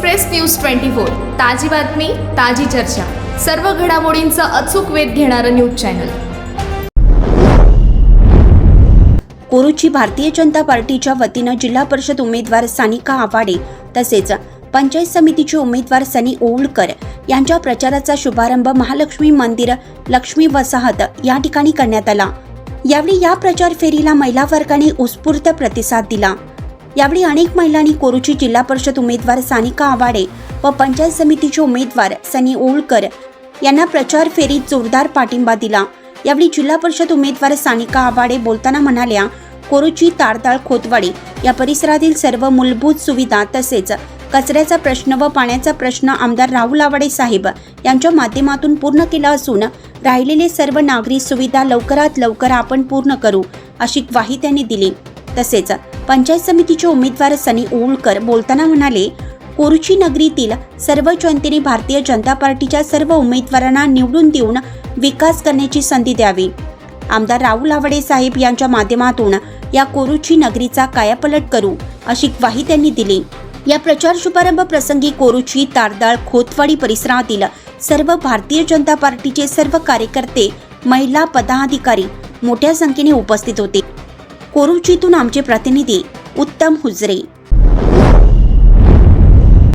Express news twenty four ताजी बातमी ताजी चर्चा. सर्व घडामोडींचा अचूक वेध घेणारं न्यूज चॅनल. कोरूची भारतीय जनता पार्टीच्या वतीनं जिल्हा परिषद उमेदवार सानिका आवाडे तसेच पंचायत समितीचे उमेदवार सनी ओवळकर यांच्या प्रचाराचा शुभारंभ महालक्ष्मी मंदिर लक्ष्मी वसाहत या ठिकाणी करण्यात आला. यावेळी या प्रचार फेरीला महिला वर्गाने उत्स्फूर्त प्रतिसाद दिला. यावेळी अनेक महिलांनी कोरूची जिल्हा परिषद उमेदवार सानिका आवाडे व पंचायत समितीचे उमेदवार सनी ओळकर यांना प्रचार फेरीत जोरदार पाठिंबा दिला. यावेळी जिल्हा परिषद उमेदवार सानिका आवाडे बोलताना म्हणाल्या कोरुची तारताळ खोतवाडी या परिसरातील सर्व मूलभूत सुविधा तसेच कचऱ्याचा प्रश्न व पाण्याचा प्रश्न आमदार राहुल आवाडे साहेब यांच्या माध्यमातून पूर्ण केला असून राहिलेले सर्व नागरी सुविधा लवकरात लवकर आपण पूर्ण करू अशी ग्वाही त्यांनी दिली. तसेच पंचायत समितीचे उमेदवार सनी ओळकर बोलताना म्हणाले कोरुची नगरीतील सर्व जनतेने भारतीय जनता पार्टीच्या सर्व उमेदवारांना निवडून देऊन विकास करण्याची संधी द्यावी. आमदार राहुल आवडे साहेब यांच्या माध्यमातून या कोरुची नगरीचा कायापलट करू अशी ग्वाही त्यांनी दिली. या प्रचार शुभारंभ प्रसंगी कोरुची तारदाळ खोतवाडी परिसरातील सर्व भारतीय जनता पार्टीचे सर्व कार्यकर्ते महिला पदाधिकारी मोठ्या संख्येने उपस्थित होते. कोरुचीतून आमचे प्रतिनिधी उत्तम हुजरे.